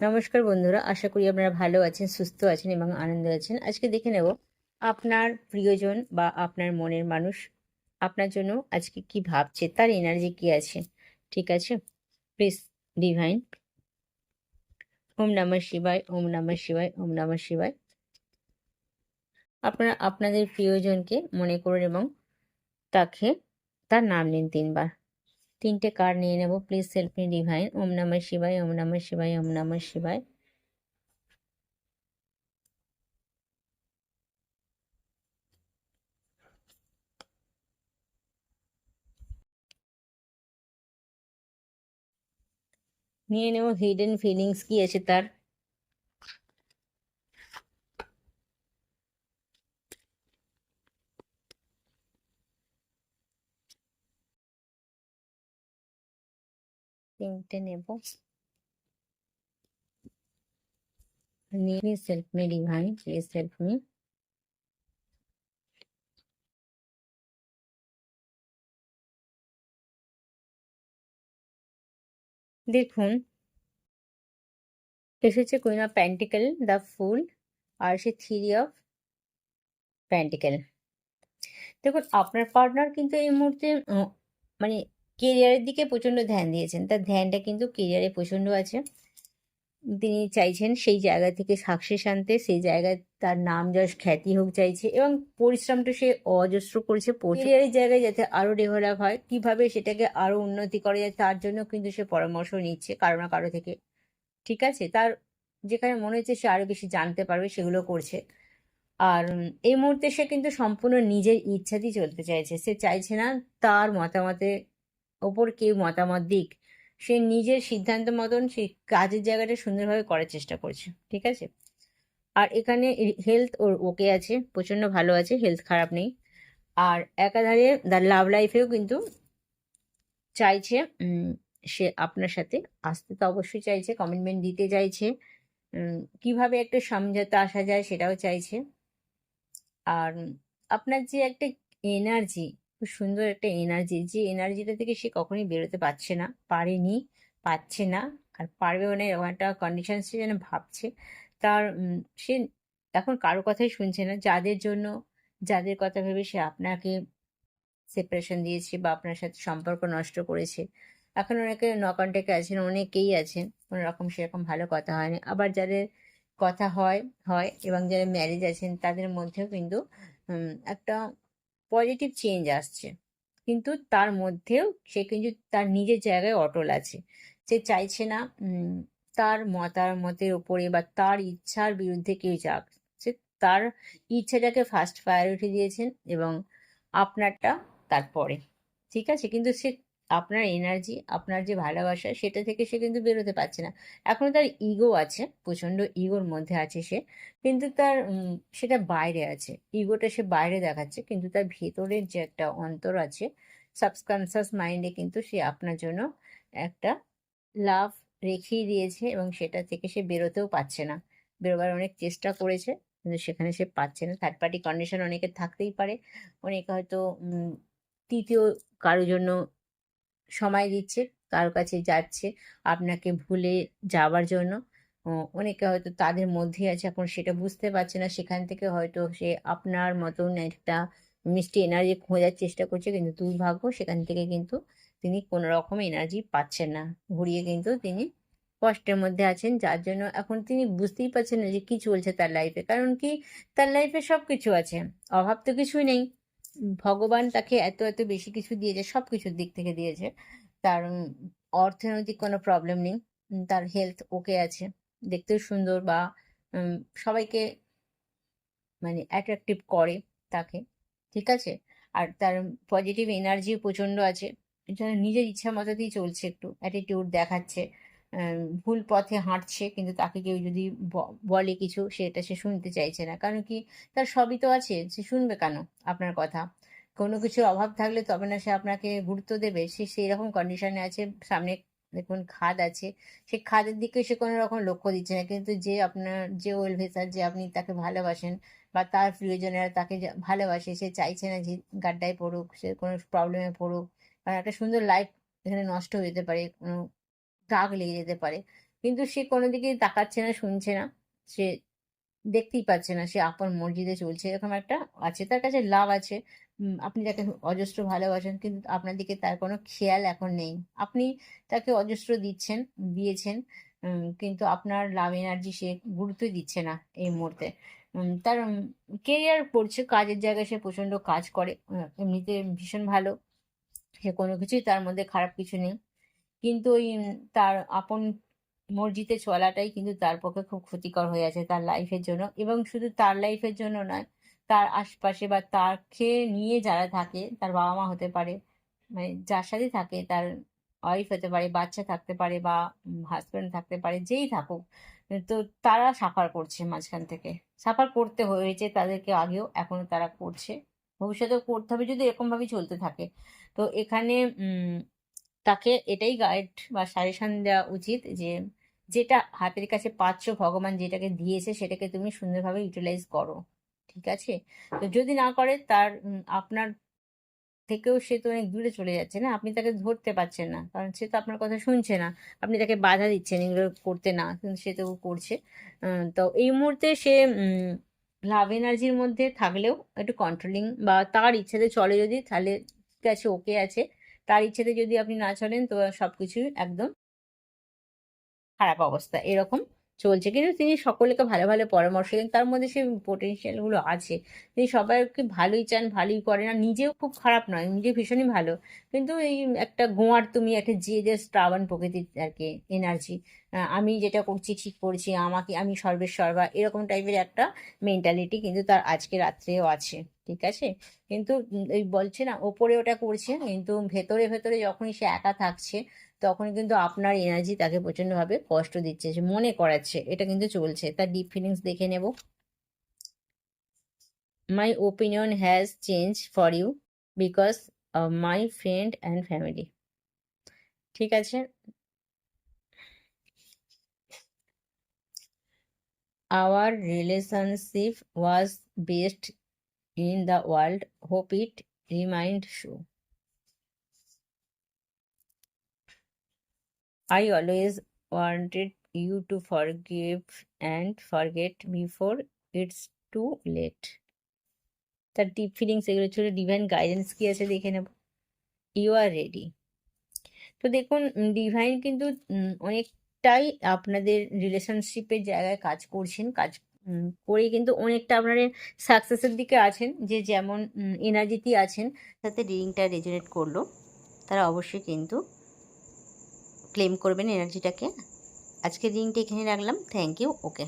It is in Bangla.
নমস্কার বন্ধুরা, আশা করি আপনারা ভালো আছেন, সুস্থ আছেন এবং আনন্দ আছেন। আজকে দেখে নেব আপনার প্রিয়জন বা আপনার মনের মানুষ আপনার জন্য আজকে কি ভাবছে, তার এনার্জি কি আছে, ঠিক আছে? প্লিজ ডিভাইন ওম নমঃ শিবায়, ওম নমঃ শিবায়, ওম নমঃ শিবায়। আপনারা আপনাদের প্রিয়জনকে মনে করুন এবং তাকে, তার নাম নিন তিনবার। তিনটে কার্ড নিয়ে নেব? প্লিজ হেল্প মি ডিভাইন ওম নমঃ শিবায় ওম নমঃ শিবাই ওম নমঃ শিবায় নিয়ে নেব হিডেন ফিলিংস কি আছে তার? তিনটে নেব। Please help me divine me দেখুন, এসেছে queen of pentacles the fool আর সে থ্রি অফ প্যান্টিকেল দেখুন, আপনার পার্টনার কিন্তু এই মুহূর্তে মানে কেরিয়ারের দিকে প্রচণ্ড ধ্যান দিয়েছেন। তার ধ্যানটা কিন্তু কেরিয়ারে প্রচণ্ড আছে। তিনি চাইছেন সেই জায়গা থেকে সাকসেস আনতে, সেই জায়গায় তার নাম যশ খ্যাতি হোক চাইছে এবং পরিশ্রমটা সে অজস্র করেছে কেরিয়ারের জায়গায় যাতে আরও ডেভেলপ হয়, কীভাবে সেটাকে আরও উন্নতি করা যায় তার জন্য কিন্তু সে পরামর্শ নিচ্ছে কারও না কারও থেকে। ঠিক আছে? তার যেখানে মনে হচ্ছে সে আরও বেশি জানতে পারবে সেগুলো করছে। আর এই মুহূর্তে সে কিন্তু সম্পূর্ণ নিজের ইচ্ছাতেই চলতে চাইছে। সে চাইছে না তার মতামতের ওপর কেউ মতামত দিক, সে নিজের সিদ্ধান্ত মতন সেই কাজের জায়গাটা সুন্দরভাবে করার চেষ্টা করছে, ঠিক আছে? আর এখানে হেলথ ওর ওকে আছে, প্রচণ্ড ভালো আছে হেলথ খারাপ নেই। আর একাধারে দ্য লাভ লাইফেও কিন্তু চাইছে সে আপনার সাথে আসতে তো অবশ্যই চাইছে কমিটমেন্ট দিতে চাইছে কীভাবে একটা সমঝোতা আসা যায় সেটাও চাইছে। আর আপনার যে একটা এনার্জি খুব সুন্দর একটা এনার্জি যে এনার্জিটা থেকে সে কখনোই বেরোতে পারছে না, পারেনি পাচ্ছে না, আর পারবেও না এরকম একটা কন্ডিশন সে যেন ভাবছে। তার সে এখন কারও কথাই শুনছে না। যাদের জন্য, যাদের কথা ভেবে সে আপনাকে সেপারেশন দিয়েছে বা আপনার সাথে সম্পর্ক নষ্ট করেছে, এখন অনেকে ন কন্ট্যাক্টে আছেন, অনেকেই আছেন, কোনো রকম সেরকম ভালো কথা হয়নি। আবার যাদের কথা হয় হয় এবং যারা ম্যারেজ আছেন, তাদের মধ্যেও কিন্তু একটা পজিটিভ চেঞ্জ আসছে। কিন্তু তার মধ্যেও সে কিন্তু তার নিজের জায়গায় অটল আছে। সে চাইছে না তার তার মতামতের ওপরে বা তার ইচ্ছার বিরুদ্ধে কেউ যাক। সে তার ইচ্ছাটাকে ফার্স্ট প্রায়োরিটি দিয়েছেন এবং আপনারটা তারপরে। ঠিক আছে? কিন্তু সে আপনার এনার্জি আপনার যে ভালোবাসা, সেটা থেকে সে কিন্তু বেরোতে পারছে না। এখনও তার ইগো আছে, প্রচণ্ড ইগোর মধ্যে আছে সে, কিন্তু তার সেটা বাইরে আছে। ইগোটা সে বাইরে দেখাচ্ছে, কিন্তু তার ভেতরের যে একটা অন্তর আছে সাবকনসিয়াস মাইন্ডে কিন্তু সে আপনার জন্য একটা লাভ রেখেই দিয়েছে এবং সেটা থেকে সে বেরোতেও পারছে না। বেরোবার অনেক চেষ্টা করেছে, কিন্তু সেখানে সে পাচ্ছে না। থার্ড পার্টি কন্ডিশন অনেকের থাকতেই পারে। অনেকে হয়তো তৃতীয় কারোর জন্য সময় দিচ্ছে, কারও কাছে যাচ্ছে, আপনাকে ভুলে যাওয়ার জন্য। অনেকে হয়তো তাদের মধ্যে আছে, এখন সেটা বুঝতে পারছে না, সেখান থেকে হয়তো সে আপনার মতন একটা মিষ্টি এনার্জি খোঁজার চেষ্টা করছে, কিন্তু দুর্ভাগ্য সেখান থেকে কিন্তু তিনি কোনো রকম এনার্জি পাচ্ছেন না। ঘুরিয়ে কিন্তু তিনি কষ্টের মধ্যে আছেন, যার জন্য এখন তিনি বুঝতেই পারছেন না যে কি চলছে তার লাইফে কারণ কি? তার লাইফে সব কিছু আছে, অভাব তো কিছুই নেই। ভগবান তাকে এত এত বেশি কিছু দিয়েছে সব কিছুর দিক থেকে দিয়েছে। তার অর্থনৈতিক কোনো প্রবলেম নেই। তার হেলথ ওকে আছে। দেখতেও সুন্দর বা সবাইকে মানে অ্যাট্রাকটিভ করে তাকে। ঠিক আছে? আর তার পজিটিভ এনার্জি প্রচণ্ড আছে। নিজের ইচ্ছা মতোতেই চলছে একটু। অ্যাটিটিউড দেখাচ্ছে। ভুল পথে হাঁটছে, কিন্তু তাকে কেউ যদি বলে কিছু, সেটা সে শুনতে চাইছে না। কারণ কি, তার সবই তো আছে, সে শুনবে কেন আপনার কথা? কোনো কিছুর অভাব থাকলে তবে না সে আপনাকে গুরুত্ব দেবে। সে সেই রকম কন্ডিশনে আছে, সামনে দেখুন খাদ আছে সে খাদের দিকে সে কোনো রকম লক্ষ্য দিচ্ছে না। কিন্তু যে আপনার, যে ওয়েল ভেসার যে আপনি তাকে ভালোবাসেন বা তার প্রিয়জনেরা তাকে ভালোবাসে, সে চাইছে না যে গাড্ডায় পড়ুক, সে কোনো প্রবলেমে পড়ুক, কারণ একটা সুন্দর লাইফ এখানে নষ্ট হয়ে যেতে পারে, কোনো দাগ লেগে যেতে পারে। কিন্তু সে কোনো দিকেই তাকাচ্ছে না, শুনছে না, সে দেখতেই পাচ্ছে না, সে আপন মর্জিতে চলছে, এরকম একটা আছে, তার কাছে লাভ আছে। আপনি তাকে অজস্র ভালোবাসেন, কিন্তু আপনার দিকে তার কোনো খেয়াল এখন নেই। আপনি তাকে অজস্র দিচ্ছেন, দিয়েছেন কিন্তু আপনার লাভ এনার্জি সে গুরুত্বই দিচ্ছে না এই মুহূর্তে। তার কেরিয়ার পড়ছে কাজের জায়গায় সে প্রচণ্ড কাজ করে এমনিতে ভীষণ ভালো। সে কোনো কিছুই তার মধ্যে খারাপ কিছু নেই। কিন্তু ওই তার আপন মর্জিতে চলাটাই কিন্তু তার পক্ষে খুব ক্ষতিকর হয়ে আছে তার লাইফের জন্য। এবং শুধু তার লাইফের জন্য নয়, তার আশপাশে বা তাকে নিয়ে যারা থাকে, তার বাবা মা হতে পারে মানে যার সাথে থাকে, তার ওয়াইফ হতে পারে, বাচ্চা থাকতে পারে বা হাজব্যান্ড থাকতে পারে, যেই থাকুক, তো তারা সাফার করছে মাঝখান থেকে। সাফার করতে হয়েছে তাদেরকে আগেও, এখনও তারা করছে। ভবিষ্যতেও করতে হবে যদি এরকমভাবেই চলতে থাকে। তো এখানে তাকে এটাই গাইড বা সাজেশন দেওয়া উচিত যে, যেটা হাতের কাছে পাচ্ছ, ভগবান যেটাকে দিয়েছে সেটাকে তুমি সুন্দরভাবে ইউটিলাইজ করো, ঠিক আছে? তো যদি না করে, তার আপনার থেকেও সে তো অনেক দূরে চলে যাচ্ছে না? আপনি তাকে ধরতে পারছেন না, কারণ সে তো আপনার কথা শুনছে না। আপনি তাকে বাধা দিচ্ছেন এগুলো করতে না, কিন্তু সে তো করছে। তো এই মুহূর্তে সে লাভ এনার্জির মধ্যে থাকলেও একটু কন্ট্রোলিং বা তার ইচ্ছাতে চলে যদি, তাহলে ঠিক আছে ওকে আছে। তার ইচ্ছেতে যদি আপনি না চলেন তো সবকিছুই একদম খারাপ অবস্থা এরকম। চলছে। কিন্তু তিনি সকলকে ভালো ভালো পরামর্শ দেন। তার মধ্যে সেই পোটেনশিয়ালগুলো আছে। তিনি সবাইকে ভালোই চান, ভালোই করেন। আর নিজেও খুব খারাপ নয়, নিজে ভীষণই ভালো। কিন্তু এই একটা গোয়ার তুমি, একটা জেদে স্ট্রাবন প্রকৃতির আর কি এনার্জি আমি যেটা করছি, ঠিক করছি, আমাকে, আমি সর্বেসর্বা এরকম টাইপের একটা মেন্টালিটি কিন্তু তার আজকে রাত্রেও আছে। ঠিক আছে? কিন্তু ওই বলছে না, ওপরে ওটা করছে, কিন্তু ভেতরে ভেতরে যখনই সে একা থাকছে তখন কিন্তু আপনার এনার্জি তাকে প্রচন্ডভাবে কষ্ট দিচ্ছে মনে করাচ্ছে, এটা কিন্তু চলছে। তার ডিপ ফিলিংস দেখে নেব। My opinion has change for you because my friend and family ঠিক আছে? Our relationship was best in the world hope it remind so I always wanted you to forgive and forget before it's too late. তার ডিপ ফিলিংস এগুলো ছিল ডিভাইন গাইডেন্স কি আছে দেখে নেব। ইউ আর রেডি তো দেখুন ডিভাইন কিন্তু অনেকটাই আপনাদের রিলেশনশিপের জায়গায় কাজ করছেন, কাজ করে কিন্তু অনেকটা আপনারা সাকসেসের দিকে আছেন, যে যেমন এনার্জিতে আছেন, তাতে রিডিংটা রেজুনেট করল। তারা অবশ্যই কিন্তু ক্লেম করবেন এনার্জিটাকে আজকের রিংটা এখানে রাখলাম। Thank you okay